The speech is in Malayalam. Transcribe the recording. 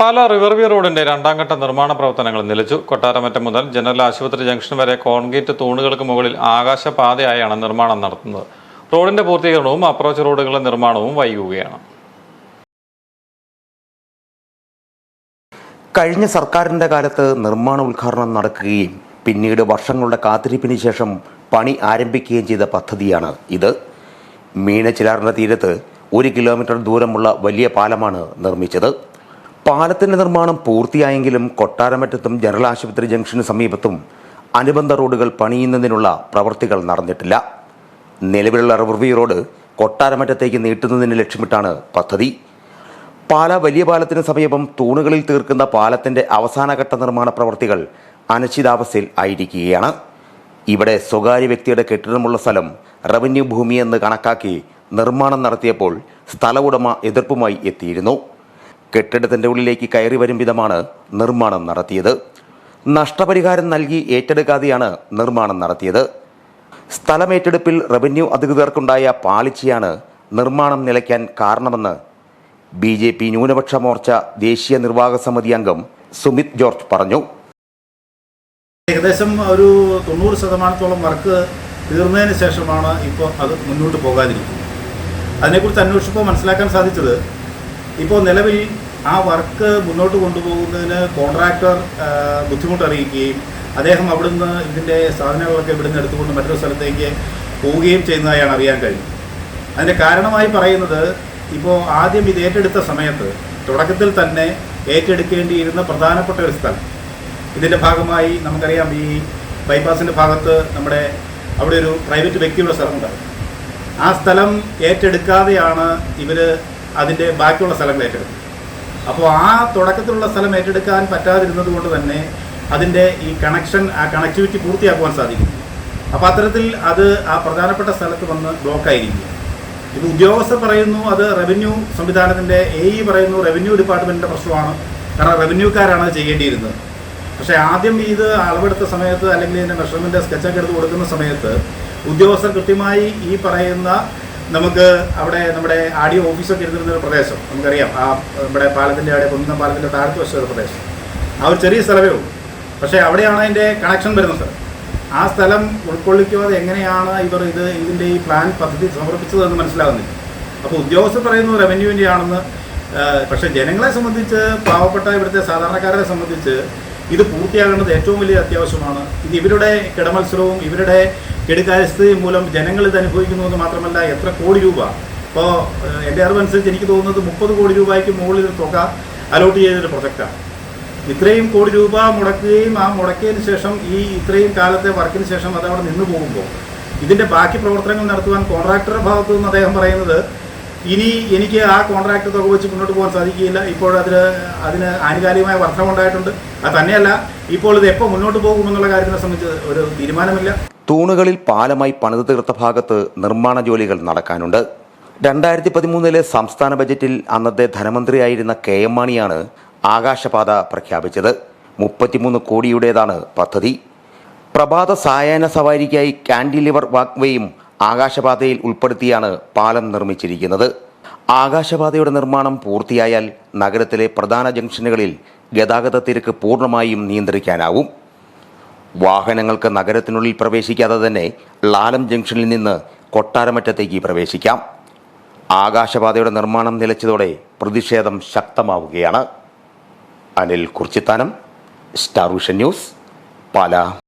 പാല റിവർവ്യൂ റോഡിന്റെ രണ്ടാം ഘട്ട നിർമ്മാണ പ്രവർത്തനങ്ങൾ നിലച്ചു. കൊട്ടാരമറ്റം മുതൽ ജനറൽ ആശുപത്രി ജംഗ്ഷൻ വരെ കോൺക്രീറ്റ് തൂണുകൾക്ക് മുകളിൽ ആകാശപാതയായാണ് നിർമ്മാണം നടത്തുന്നത്. റോഡിന്റെ പൂർത്തീകരണവും അപ്രോച്ച് റോഡുകളുടെ നിർമ്മാണവും വൈകുകയാണ്. കഴിഞ്ഞ സർക്കാരിന്റെ കാലത്ത് നിർമ്മാണ ഉദ്ഘാടനം നടക്കുകയും പിന്നീട് വർഷങ്ങളുടെ കാത്തിരിപ്പിന് ശേഷം പണി ആരംഭിക്കുകയും ചെയ്ത പദ്ധതിയാണ് ഇത്. മീനച്ചിലാറിന്റെ തീരത്ത് ഒരു കിലോമീറ്റർ ദൂരമുള്ള വലിയ പാലമാണ് നിർമ്മിച്ചത്. പാലത്തിന്റെ നിർമ്മാണം പൂർത്തിയായെങ്കിലും കൊട്ടാരമറ്റത്തും ജനറൽ ആശുപത്രി ജംഗ്ഷന് സമീപത്തും അനുബന്ധ റോഡുകൾ പണിയുന്നതിനുള്ള പ്രവൃത്തികൾ നടന്നിട്ടില്ല. നിലവിലുള്ള റിവർവ്യൂ റോഡ് കൊട്ടാരമറ്റത്തേക്ക് നീട്ടുന്നതിന് ലക്ഷ്യമിട്ടാണ് പദ്ധതി. പാല വലിയ പാലത്തിന് സമീപം തൂണുകളിൽ തീർക്കുന്ന പാലത്തിന്റെ അവസാനഘട്ട നിർമ്മാണ പ്രവൃത്തികൾ അനിശ്ചിതാവസ്ഥയിൽ ആയിരിക്കുകയാണ്. ഇവിടെ സ്വകാര്യ വ്യക്തിയുടെ കെട്ടിടമുള്ള സ്ഥലം റവന്യൂ ഭൂമിയെന്ന് കണക്കാക്കി നിർമ്മാണം നടത്തിയപ്പോൾ സ്ഥല ഉടമ എതിർപ്പുമായി എത്തിയിരുന്നു. കെട്ടിടത്തിന്റെ ഉള്ളിലേക്ക് കയറി വരും വിധമാണ് നിർമ്മാണം നടത്തിയത്. നഷ്ടപരിഹാരം നൽകി ഏറ്റെടുക്കാതെയാണ് നിർമ്മാണം നടത്തിയത്. സ്ഥലമേറ്റെടുപ്പിൽ റവന്യൂ അധികൃതർക്കുണ്ടായ പാളിച്ചയാണ് നിർമ്മാണം നിലയ്ക്കാൻ കാരണമെന്ന് ബി ജെ പി ന്യൂനപക്ഷ മോർച്ച ദേശീയ നിർവാഹക സമിതി അംഗം സുമിത് ജോർജ് പറഞ്ഞു. ഏകദേശം ഒരു തൊണ്ണൂറ് ശതമാനത്തോളം വർക്ക് തീർന്നതിന് ശേഷമാണ് ഇപ്പോൾ അത് മുന്നോട്ട് പോകാതിരിക്കുന്നത്. അതിനെക്കുറിച്ച് അന്വേഷിച്ചപ്പോൾ മനസ്സിലാക്കാൻ സാധിച്ചത് ഇപ്പോൾ നിലവിൽ ആ വർക്ക് മുന്നോട്ട് കൊണ്ടുപോകുന്നതിന് കോൺട്രാക്ടർ ബുദ്ധിമുട്ടറിയിക്കുകയും അദ്ദേഹം അവിടുന്ന് ഇതിന്റെ സാധനങ്ങളൊക്കെ ഇവിടുന്ന് എടുത്തുകൊണ്ട് മറ്റൊരു സ്ഥലത്തേക്ക് പോവുകയും ചെയ്യുന്നതായാണ് അറിയാൻ കഴിഞ്ഞത്. അതിന്റെ കാരണമായി പറയുന്നത് ഇപ്പോൾ ആദ്യം ഇത് ഏറ്റെടുത്ത സമയത്ത് തുടക്കത്തിൽ തന്നെ ഏറ്റെടുക്കേണ്ടിയിരുന്ന പ്രധാനപ്പെട്ട ഒരു സ്ഥലം. ഇതിന്റെ ഭാഗമായി നമുക്കറിയാം ഈ ബൈപ്പാസിന്റെ ഭാഗത്ത് നമ്മുടെ അവിടെ ഒരു പ്രൈവറ്റ് വ്യക്തിയുടെ സ്ഥലമുണ്ടായിരുന്നു ആ സ്ഥലം ഏറ്റെടുക്കാതെയാണ് ഇവർ അതിന്റെ ബാക്കിയുള്ള സ്ഥലങ്ങൾ ഏറ്റെടുക്കും. അപ്പോൾ ആ തുടക്കത്തിലുള്ള സ്ഥലം ഏറ്റെടുക്കാൻ പറ്റാതിരുന്നത് കൊണ്ട് തന്നെ അതിന്റെ ഈ കണക്ഷൻ ആ കണക്ടിവിറ്റി പൂർത്തിയാക്കുവാൻ സാധിക്കുന്നു. അപ്പോൾ അത്തരത്തിൽ അത് ആ പ്രധാനപ്പെട്ട സ്ഥലത്ത് വന്ന് ബ്ലോക്കായിരിക്കും ഇത് ഉദ്യോഗസ്ഥർ പറയുന്നു അത് റവന്യൂ സംവിധാനത്തിന്റെ എ ഇ പറയുന്നു റവന്യൂ ഡിപ്പാർട്ട്മെന്റിന്റെ പ്രശ്നമാണ്. കാരണം റവന്യൂക്കാരാണ് അത് ചെയ്യേണ്ടിയിരുന്നത്. പക്ഷേ ആദ്യം ഇത് അളവെടുത്ത സമയത്ത് അല്ലെങ്കിൽ ഇതിന്റെ മെഷർമെന്റ് സ്കെച്ചൊക്കെ എടുത്ത് കൊടുക്കുന്ന സമയത്ത് ഉദ്യോഗസ്ഥർ കൃത്യമായി ഈ പറയുന്ന നമുക്ക് അവിടെ നമ്മുടെ ആഡിയോ ഓഫീസൊക്കെ ഇരുന്നിരുന്ന ഒരു പ്രദേശം. നമുക്കറിയാം. ആ നമ്മുടെ പാലത്തിന്റെ അവിടെ കുന്നം പാലത്തിന്റെ താഴത്ത് വശ ഒരു പ്രദേശം. ആ ഒരു ചെറിയ സ്ഥലമേ ഉള്ളൂ. പക്ഷേ അവിടെയാണ് അതിന്റെ കണക്ഷൻ വരുന്ന സ്ഥലം. ആ സ്ഥലം ഉൾക്കൊള്ളിക്കാതെ എങ്ങനെയാണ് ഇവർ ഇത് ഇതിന്റെ ഈ പ്ലാൻ പദ്ധതി സമർപ്പിച്ചതെന്ന് മനസ്സിലാകുന്നില്ല അപ്പോൾ ഉദ്യോഗസ്ഥർ പറയുന്നു റവന്യൂവിന്റെ ആണെന്ന് പക്ഷേ ജനങ്ങളെ സംബന്ധിച്ച് പാവപ്പെട്ട ഇവിടുത്തെ സാധാരണക്കാരെ സംബന്ധിച്ച് ഇത് പൂർത്തിയാകേണ്ടത് ഏറ്റവും വലിയ അത്യാവശ്യമാണ്. ഇത് ഇവരുടെ കിടമത്സരവും ഇവരുടെ കെടുകാര്യസ്ഥതയും മൂലം ജനങ്ങൾ ഇത് അനുഭവിക്കുന്നു എന്ന് മാത്രമല്ല എത്ര കോടി രൂപ? ഇപ്പോൾ എന്റെ അറിവനുസരിച്ച് എനിക്ക് തോന്നുന്നത് മുപ്പത് കോടി രൂപയ്ക്ക് മുകളിൽ തുക അലോട്ട് ചെയ്തൊരു പ്രൊജക്റ്റാണ് ഇത്രയും കോടി രൂപ മുടക്കുകയും ആ മുടക്കിയതിന് ശേഷം ഈ ഇത്രയും കാലത്തെ വർക്കിന് ശേഷം അത് അവിടെ നിന്ന് പോകുമ്പോൾ ഇതിന്റെ ബാക്കി പ്രവർത്തനങ്ങൾ നടത്തുവാൻ കോൺട്രാക്ടറുടെ ഭാഗത്തു നിന്ന് അദ്ദേഹം പറയുന്നത് ഇനി എനിക്ക് ആ കോൺട്രാക്ട് തുക വെച്ച് മുന്നോട്ട് പോകാൻ സാധിക്കുകയില്ല. ഇപ്പോൾ അതിന് അതിന് ആനുകാലികമായ വർധനമുണ്ടായിട്ടുണ്ട് അത് തന്നെയല്ല ഇപ്പോൾ ഇത് എപ്പോൾ മുന്നോട്ട് പോകുമെന്നുള്ള കാര്യത്തിനെ സംബന്ധിച്ച് ഒരു തീരുമാനമില്ല. തൂണുകളിൽ പാലമായി പണിത് തീർത്ത ഭാഗത്ത് നിർമ്മാണ ജോലികൾ നടക്കാനുണ്ട്. രണ്ടായിരത്തി പതിമൂന്നിലെ സംസ്ഥാന ബജറ്റിൽ അന്നത്തെ ധനമന്ത്രിയായിരുന്ന കെ എം മാണിയാണ് ആകാശപാത പ്രഖ്യാപിച്ചത്. മുപ്പത്തിമൂന്ന് കോടിയുടേതാണ് പദ്ധതി. പ്രഭാത സായാഹ്ന സവാരിക്കായി കാൻഡിലിവർ വാക്വേയും ആകാശപാതയിൽ ഉൾപ്പെടുത്തിയാണ് പാലം നിർമ്മിച്ചിരിക്കുന്നത്. ആകാശപാതയുടെ നിർമ്മാണം പൂർത്തിയായാൽ നഗരത്തിലെ പ്രധാന ജംഗ്ഷനുകളിൽ ഗതാഗത തിരക്ക് പൂർണമായും നിയന്ത്രിക്കാനാവും. വാഹനങ്ങൾക്ക് നഗരത്തിനുള്ളിൽ പ്രവേശിക്കാതെ തന്നെ ലാലം ജംഗ്ഷനിൽ നിന്ന് കൊട്ടാരമറ്റത്തേക്ക് പ്രവേശിക്കാം. ആകാശപാതയുടെ നിർമ്മാണം നിലച്ചതോടെ പ്രതിഷേധം ശക്തമാവുകയാണ്. Anil Kurichithanam star vision news Pala.